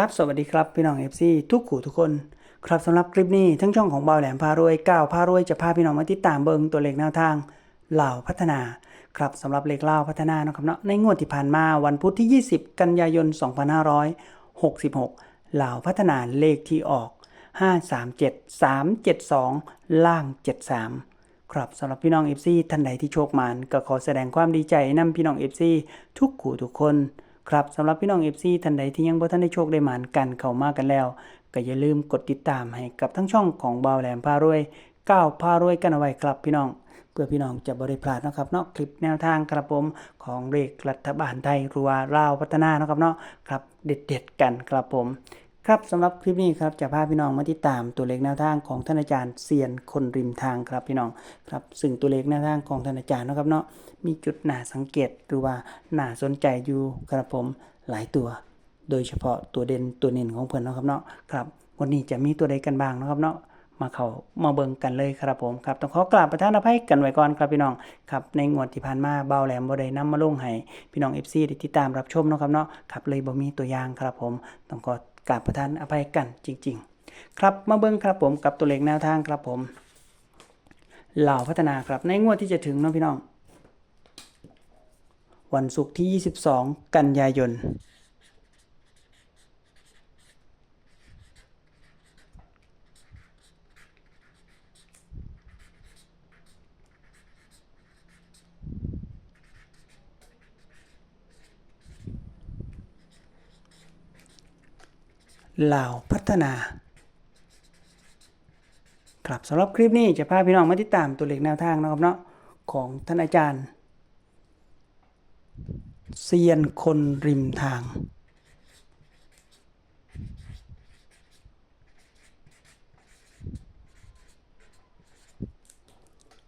ครับ สวัสดีครับ พี่น้อง FC ทุกขู่ทุกคน ครับสำหรับคลิปนี้ทั้งช่องของเบาแหลมพารวยก้าวพารวยจะพาพี่น้องมาติดตามเบิงตัวเลขแนวทางเหล่าพัฒนา ครับสำหรับเลขเล่าพัฒนาเนาะครับเนาะในงวดที่ผ่านมาวันพุธที่ 20 กันยายน 2566 เหล่าพัฒนาเลขที่ออก 537 372 ล่าง 73ครับสำหรับพี่น้อง FC ท่านใดที่โชคมานก็ขอแสดงความดีใจนำพี่น้อง FC ทุกขู่ทุกคน ครับสำหรับพี่น้อง FC ท่านใดที่ยังบ่ทันได้โชคได้หมานกันเข้ามากันแล้ว ก็อย่าลืมกดติดตามให้กับทั้งช่องของบ่าวแหลมพารวยก้าวพารวยกันเอาไว้ครับพี่น้องเพื่อพี่น้องจะบริพลาดนะครับเนาะคลิปแนวทางกระผมของเลขรัฐบาลไทยรัว่าลาวพัฒนานะครับเนาะครับเด็ดๆกันครับผม ครับสำหรับคลิปนี้ครับจะพาพี่น้องมาติดตามตัวเลขแนวทางของท่านอาจารย์เซียนคนริมทางครับพี่น้องครับซึ่งตัวเลขแนวทางของท่านอาจารย์นะครับเนาะมีจุดน่าสังเกตหรือว่าน่าสนใจอยู่ครับผมหลายตัว โดยเฉพาะตัวเด่นตัวเน่นของเพิ่อนนะครับเนาะครับวันนี้จะมีตัวใดกันบ้างนะครับเนาะมาเข้ามาเบิ่งกันเลยครับผมครับต้องขอกราบประทานอภัยกันไว้ก่อนครับพี่น้องครับในงวดที่ผ่านมาเบาแหลมบ่ได้นำมาลงให้พี่น้อง FC ได้ติดตามรับชมนะครับเนาะครับเลยบ่มีตัวอย่างครับผมต้องขอ กราบประทานอภัยกันจริง ๆ ครับมาเบิ้งครับผมกับตัวเลขแนวทางครับผมเหล่าพัฒนาครับในงวดที่จะถึงน้องพี่น้อง วันศุกร์ที่ 22 กันยายน ลาวพัฒนา ครับสำหรับคลิปนี้จะพาพี่น้องมาติดตามตัวเลขแนวทางนะครับเนาะของท่านอาจารย์เซียนคนริมทาง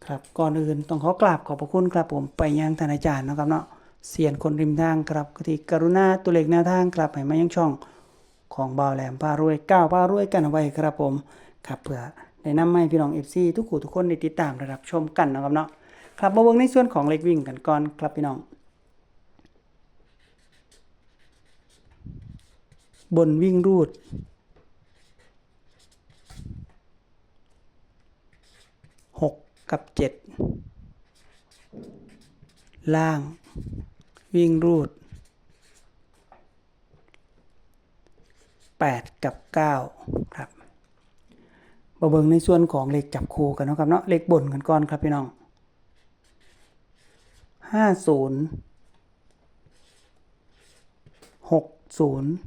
ครับก่อนอื่นต้องขอกราบขอบพระคุณครับผมไปยังท่านอาจารย์นะครับเนาะเซียนคนริมทางครับที่กรุณาตัวเลขแนวทางครับให้มายังช่อง ของบาวแหลมพารวยก้าวพารวยกันเอาไว้ครับผมครับเพื่อได้นำมาให้พี่น้อง FC ทุกคู่ทุกคนได้ติดตามได้รับชมกันนะครับเนาะครับมาเบิ่งในส่วนของเล็กวิ่งกันก่อนครับพี่น้อง บนวิ่งรูดหกกับเจ็ดล่าง วิ่งรูด 8 กับ 9 ครับมาเบิ่งในส่วนของเลขจับคู่กันนะครับเนาะเลขบนกันก่อนครับพี่น้อง 50 60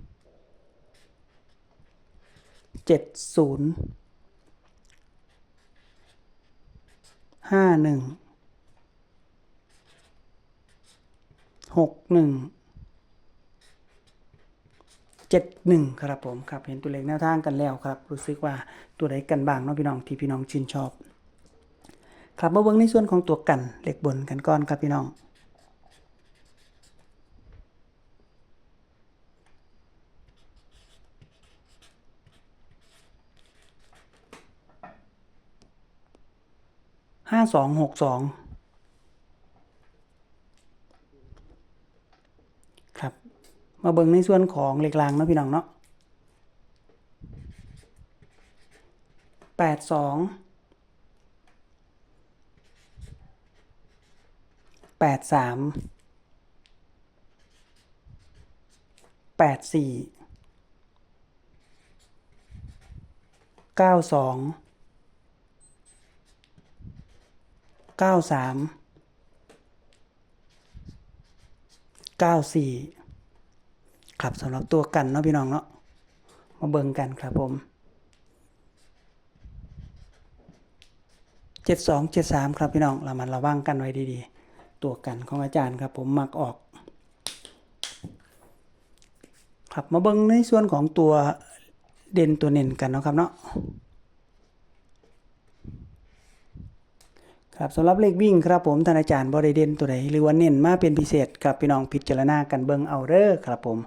70 51 61 เจ็ดหนึ่งครับผมครับเห็นตัวเลขแนวทางกันแล้วครับ รู้สึกว่าตัวใดกันบ้างเนาะพี่น้องที่พี่น้องชื่นชอบ ครับมาเบิ่งในส่วนของตัวกันเลขบนกันก่อนครับพี่น้องห้าสองหกสองครับ มาเบิ่งในส่วนของเหล็กรางเนาะพี่น้องเนาะแปดสองแปดสามแปดสี่เก้าสองเก้าสามเก้าสี่ ครับสำหรับตัวกันเนาะพี่น้องเนาะมาเบิ่งกันครับผมเจ็ดสองเจ็ดสามครับพี่น้องเรามันระวังกันไว้ดีๆ ตัวกันของอาจารย์ครับผมมักออก ครับมาเบิ่งในส่วนของตัวเด่นตัวเน่นกันเนาะครับเนาะ ครับสำหรับเลขวิ่งครับผมท่านอาจารย์บริเด่นตัวใดหรือว่าเน้นมาเป็นพิเศษครับพี่น้องพิจารณากันเบิงเอาเด้อครับผม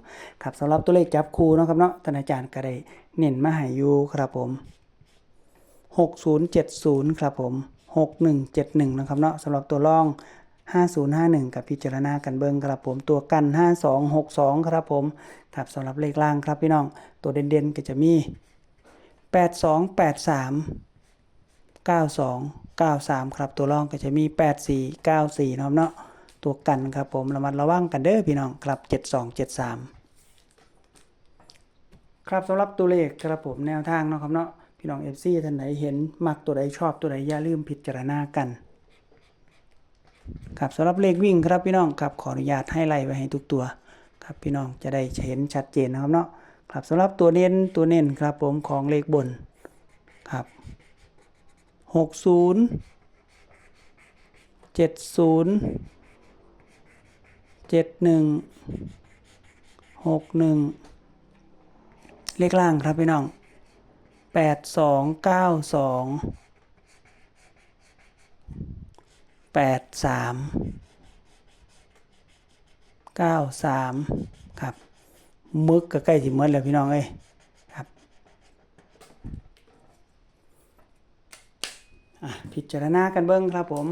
ครับสำหรับตัวเลขจับคู่เนาะครับเนาะท่านอาจารย์ก็ได้เน้นมาให้อยู่ครับผม 6070 ครับผม 6171 นะครับเนาะสำหรับตัวรอง 5051 กับพิจารณากันเบิงครับผมตัวกัน 5262 ครับผมครับสำหรับเลขล่างครับพี่น้องตัวเด่นๆก็จะมี 8283 92 93 ครับตัวรองก็จะมี 84 94นะครับเนาะตัวกันครับผมระมัดระวังกันเด้อพี่น้องครับ 7273 ครับสำหรับตัวเลขครับผมแนวทางเนาะครับเนาะพี่น้อง FC ท่านไหนเห็นมักตัวใดชอบตัวใดอย่าลืมพิจารณากันครับสำหรับเลขวิ่งครับพี่น้องครับขออนุญาตให้ไล่ไว้ให้ทุกตัวครับพี่น้องจะได้เห็นชัดเจนนะครับเนาะครับสำหรับตัวเน้นตัวเน้นครับผมของเลขบน หกศูนย์เจ็ดศูนย์เจ็ดหนึ่งหกหนึ่งเลขล่างครับพี่น้องแปดสองเก้าสองแปดสามเก้าสามครับมึกก็ใกล้สิเมื่อแล้วพี่น้องเอ้ยครับอะ พิจารณากันเบิ้งครับผม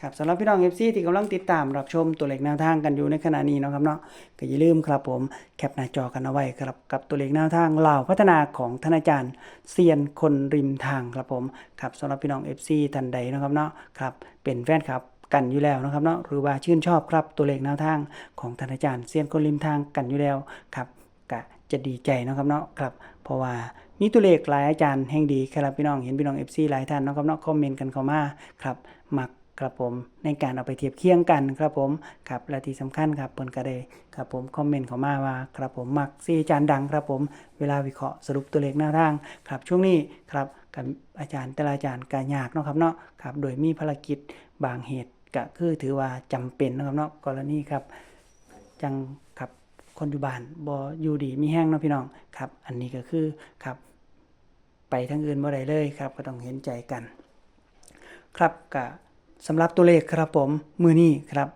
ครับสำหรับพี่น้อง FC ที่กำลังติดตามรับชมตัวเลขแนวทางกันอยู่ในขณะนี้เนาะครับเนาะก็อย่าลืมครับผมแคปหน้าจอกันเอาไว้ครับกับตัวเลขแนวทางเหล่าพัฒนาของท่านอาจารย์เซียนคนริมทางครับผมครับสำหรับพี่น้อง FC ท่านใดนะครับเนาะครับเป็นแฟนครับกันอยู่แล้วนะครับเนาะหรือว่าชื่นชอบครับตัวเลขแนวทางของท่านอาจารย์เซียนคนริมทางกันอยู่แล้วครับก็จะดีใจนะครับเนาะครับเพราะว่า มีตัวเลขหลายอาจารย์แห่งดีครับพี่น้องเห็นพี่น้อง FC หลายท่านเนาะครับเนาะคอมเมนต์กันเข้ามาครับมักครับผมในการเอาไปเทียบเคียงกันครับผมครับและที่สำคัญครับเพิ่นก็ได้ครับผมคอมเมนต์เข้ามาว่าครับผมมักซีอาจารย์ดังครับผม เวลาวิเคราะห์สรุปตัวเลขหน้าทางครับช่วงนี้ครับกับอาจารย์แต่ละอาจารย์ก็ยากเนาะครับเนาะครับโดยมีภารกิจบางเหตุก็คือถือว่าจำเป็นนะครับเนาะกรณีครับจังครับคนอยู่บ้านบ่อยู่ดีมีแห้งเนาะพี่น้องครับ อันนี้ก็คือครับ ไปทั้งอื่นบ่ได้เลยครับ ก็ต้องเห็นใจกัน ครับก็สำหรับตัวเลขครับผมมือนี้ครับ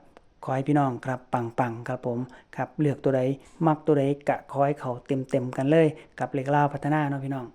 ขอให้พี่น้องครับปังๆครับผมครับเลือกตัวใดมักตัวใดกะขอให้เขาเต็มๆกันเลย กับเลขล่าพัฒนาเนาะพี่น้อง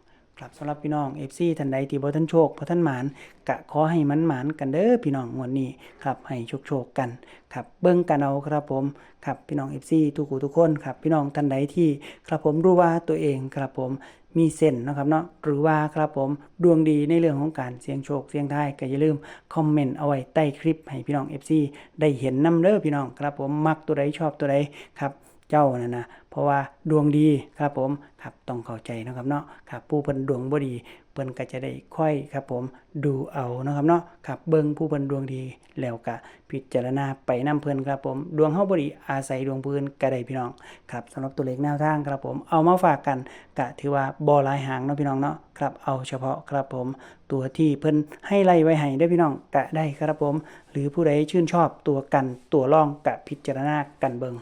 ครับสำหรับพี่น้อง FC ท่านใดที่บ่ทันโชคบ่ทันหมานกะขอให้มันหมานกันเด้อพี่น้องงวดนี้ครับให้โชคโชคกันครับเบิ่งกันเอาครับผมครับพี่น้อง FC ทุกผู้ทุกคนครับพี่น้องท่านใดที่ครับผมรู้ว่าตัวเองครับผมมีเส้นนะครับเนาะหรือว่าครับผมดวงดีในเรื่องของการเสี่ยงโชคเสี่ยงทายก็อย่าลืมคอมเมนต์เอาไว้ใต้คลิปให้พี่น้อง FC ได้เห็นนํเด้อพี่น้องครับผมมักตัวใดชอบตัวใดครับ เจ้านั่นนะเพราะว่าดวงดีครับผมครับต้องเข้าใจนะครับเนาะครับผู้เพิ่นดวงบ่ดีเพิ่นก็จะได้ค่อยครับผมดูเอานะครับเนาะครับเบิ่งผู้เพิ่นดวงดีแล้วก็พิจารณาไปนํเพิ่นครับผมดวงเฮาบ่ดีอาศัยดวงเพิ่นก็ได้พี่น้องครับสำหรับตัวเลขแนวทางครับผมเอามาฝากกันก็ถือว่าบ่หลายหางเนาะพี่น้องเนาะครับเอาเฉพาะครับผมตัวที่เพิ่นให้ไล่ไว้ให้ได้พี่น้องก็ได้ครับผม หรือผู้ใดชื่นชอบตัวกันตัวร่องก็พิจารณากันเบิ่ง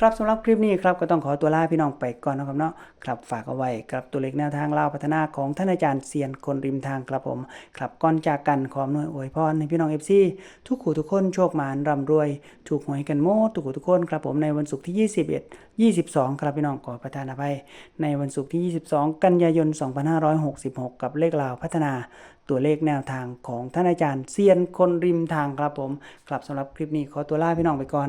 ครับสำหรับคลิปนี้ครับก็ต้องขอตัวลาพี่น้องไปก่อนนะครับเนาะครับฝากเอาไว้ครับตัวเลขแนวทางเล่าพัฒนาของท่านอาจารย์เซียนคนริมทางครับผมครับก่อนจากกันขออนวยอวยพรให้พี่น้องเอฟซีทุกขู่ทุกคนโชคหมานร่ำรวย ถูกหวยกันโมดทุกขู่ทุกคนครับผมในวันศุกร์ที่ 21 22 ครับพี่น้องขอประทานอภัย ในวันศุกร์ที่ 22 กันยายน 2566 กับเลขลาวพัฒนาตัวเลขแนวทางของท่านอาจารย์เซียนคนริมทางครับผมครับสำหรับคลิปนี้ขอตัวลาพี่น้องไปก่อน